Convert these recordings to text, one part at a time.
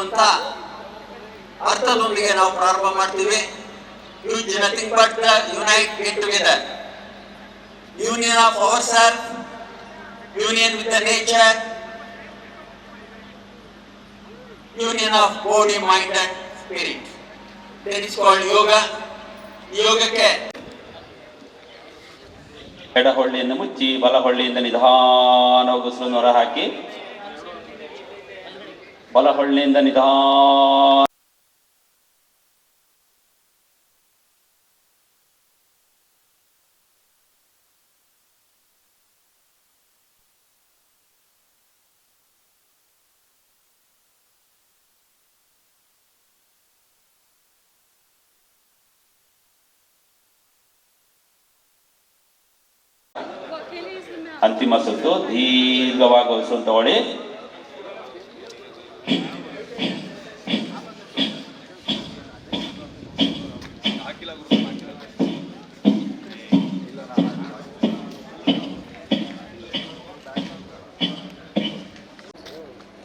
ಅನ್ನುವಂತ ಅರ್ಥದೊಂದಿಗೆ ನಾವು ಪ್ರಾರಂಭ ಮಾಡ್ತೀವಿ. Use nothing but unite get together. Union of our sir union with the nature union of body mind and spirit that is called yoga ಯೋಗಕ್ಕೆ ಎಡಹೊಳ್ಳಿಯನ್ನು ಮುಚ್ಚಿ ಬಲಹೊಳ್ಳಿಯಿಂದ ನಿಧಾನವಾಗಿ ಉಸಿರನ್ನು ಹೊರ ಹಾಕಿ. ಬಲಹೊಳ್ಳಿಯಿಂದ ನಿಧಾನ. ಅಂತಿಮ ಸುತ್ತು ದೀರ್ಘವಾಗಿ ಸುತ್ತ ತಗೊಳ್ಳಿ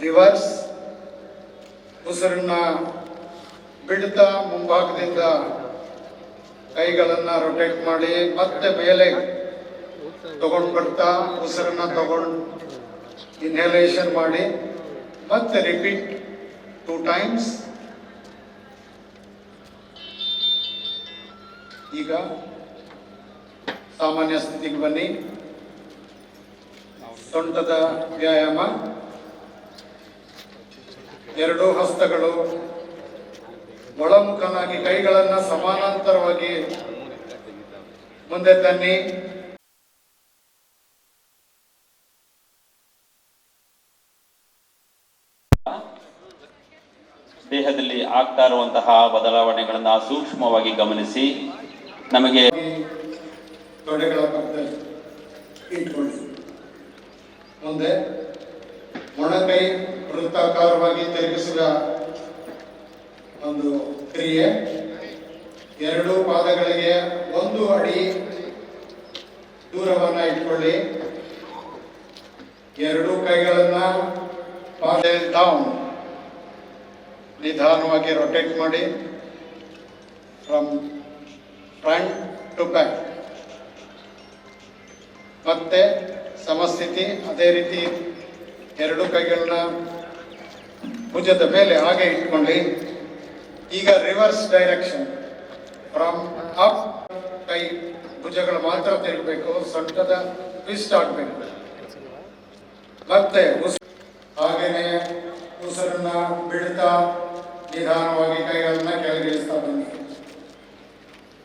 ರಿವರ್ಸ್ ಉಸಿರನ್ನ ಬಿಡ್ತಾ ಮುಂಭಾಗದಿಂದ ಕೈಗಳನ್ನ ರೊಟೇಟ್ ಮಾಡಿ ಮತ್ತೆ ಮೇಲೆ ತಗೊಂಡು ಬರ್ತಾ ಉಸಿರನ್ನ ತಗೊಂಡು ಇನ್ಹಲೇಷನ್ ಮಾಡಿ ಮತ್ತೆ ರಿಪೀಟ್ ಟೂ ಟೈಮ್ಸ್ ಈಗ ಸಾಮಾನ್ಯ ಸ್ಥಿತಿಗೆ ಬನ್ನಿ. ಸೊಂಟದ ವ್ಯಾಯಾಮ. ಎರಡೂ ಹಸ್ತಗಳು ಒಳಮುಖನಾಗಿ ಕೈಗಳನ್ನ ಸಮಾನಾಂತರವಾಗಿ ಮುಂದೆ ತನ್ನಿ. ದೇಹದಲ್ಲಿ ಆಗ್ತಾ ಇರುವಂತಹ ಬದಲಾವಣೆಗಳನ್ನ ಸೂಕ್ಷ್ಮವಾಗಿ ಗಮನಿಸಿ ನಮಗೆ ತೊಡೆಗಳ ಪಕ್ಕದಲ್ಲಿ ಇಟ್ಕೊಳ್ಳಿ. ಮುಂದೆ ಮೊಣಕೈ ವೃತ್ತಾಕಾರವಾಗಿ ತಿರುಗಿಸುವ ಒಂದು ಕ್ರಿಯೆ. ಎರಡು ಪಾದಗಳಿಗೆ ಒಂದು ಅಡಿ ದೂರವನ್ನ ಇಟ್ಕೊಳ್ಳಿ. ಎರಡು ಕೈಗಳನ್ನ ಪಾದ ಡೌನ್ ನಿಧಾನವಾಗಿ ರೊಟೇಟ್ ಮಾಡಿ. ಫ್ರಮ್ ಫ್ರಂಟ್ ಟು ಬ್ಯಾಕ್ ಮತ್ತೆ ಸಮಸ್ಥಿತಿ, ಅದೇ ರೀತಿ ಎರಡು ಕೈಗಳನ್ನ ಭುಜದ ಮೇಲೆ ಹಾಗೆ ಇಟ್ಕೊಳ್ಳಿ ಈಗ ರಿವರ್ಸ್ ಡೈರೆಕ್ಷನ್ ಫ್ರಮ್ ಅಪ್ ಕೈ ಭುಜಗಳು ಮಾತ್ರ ತಿರುಗಬೇಕು. ಸೊಂಟದ ಟ್ವಿಸ್ಟ್ ಆಗಬೇಕು. ಮತ್ತೆ ಉಸ್ ಹಾಗೇನೆ ಉಸಿರನ್ನ ಬಿಡ್ತಾ ನಿಧಾನವಾಗಿ ಕೈಗಳನ್ನ ಕೆಳಗಿಳಿಸ್ತಾ ಬನ್ನಿ.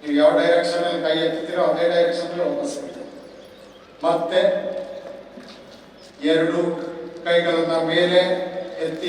ನೀವು ಯಾವ ಡೈರೆಕ್ಷನ್ ಕೈ ಎತ್ತೀರೋ ಅದೇ ಡೈರೆಕ್ಷನ್ ವಾಪಸ್ ಮತ್ತೆ ಎರಡು ಕೈಗಳನ್ನ ಮೇಲೆ ಎತ್ತಿ